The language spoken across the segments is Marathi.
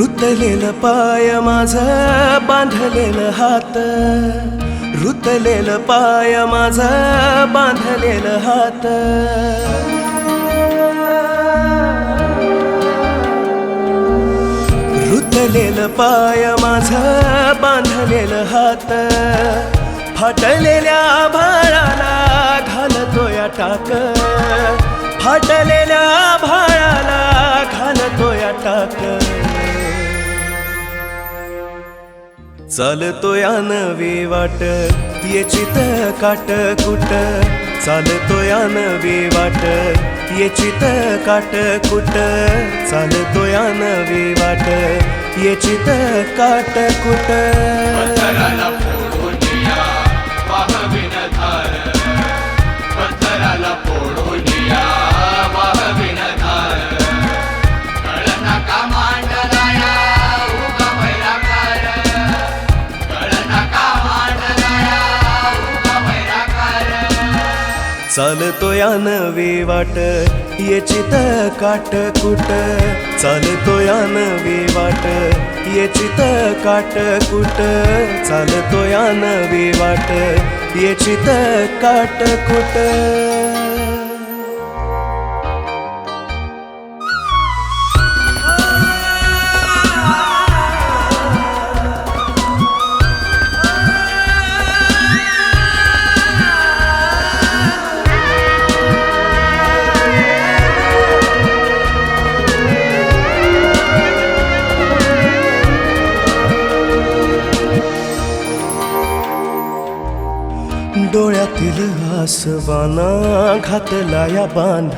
रुतलेलं पाय माझ बांधलेलं हात. रुतलेलं पाय माझ बांधलेलं हात. रुतलेलं पाय माझ बांधलेलं हात. फाटलेल्या भाळाला घालतोया टाक. फाटलेल्या भाळाला घालतोया टाक. चालतोय नवी वाट येचित काट कुट चालतोय नवी वाट येचित काट कुट चालतोय नवी वाट येचित काट चालतोय नवी वाट येचित काट कुट. चालतोय नवी वाट येचित काट कुट. चालतोय नवी वाट येचित काट कुट. डोळ्यातील आसवाना घातला या बांध.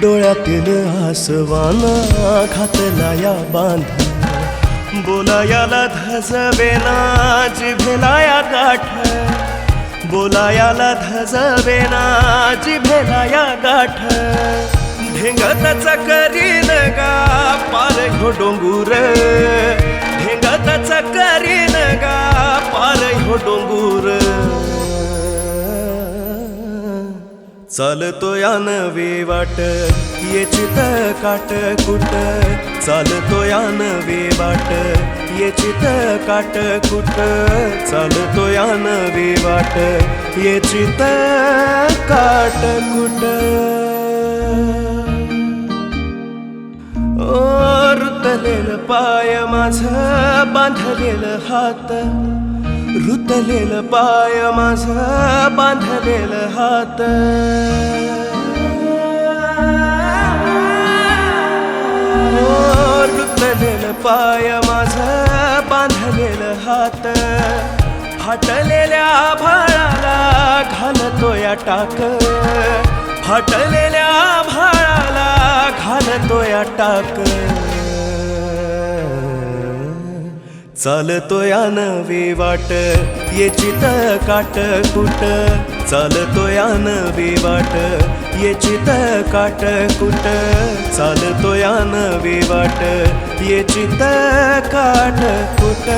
डोळ्यातील आसवाना घातला या बांध. बोलायाला धजवेना जिभेला या गाठ. बोलायाला धजवेना जिभेला या गाठ. ढेंगताचा करीन गा पार घो डोंगूर. ढेंगताचा करीन गा चालतो या नवी वाट. येचित काट कुट. चालतो या नवी वाट. येचित काट कुट. चालतो या नवी वाट. येचित काट कुट. ओ रुतलेलं पाय माझ बांधलेलं हात. रुतलेलं पाय माझ बांधलेलं हात. रुतलेलं पाय माझ बांधलेलं हात. फाटलेल्या भाळाला घालतोया टाक. फाटलेल्या भाळाला घालतोया टाक. चालतोया नवी वाट येचित काट कुट. चालतोया नवी वाट येचित काट कुट. चालतोया नवी वाट येचित काट कुट.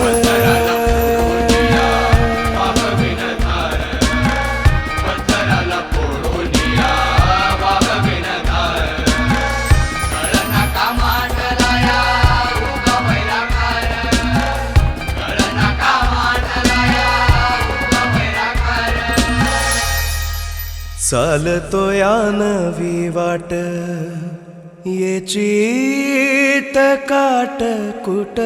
चालतोया नवी वाट येची काट कुट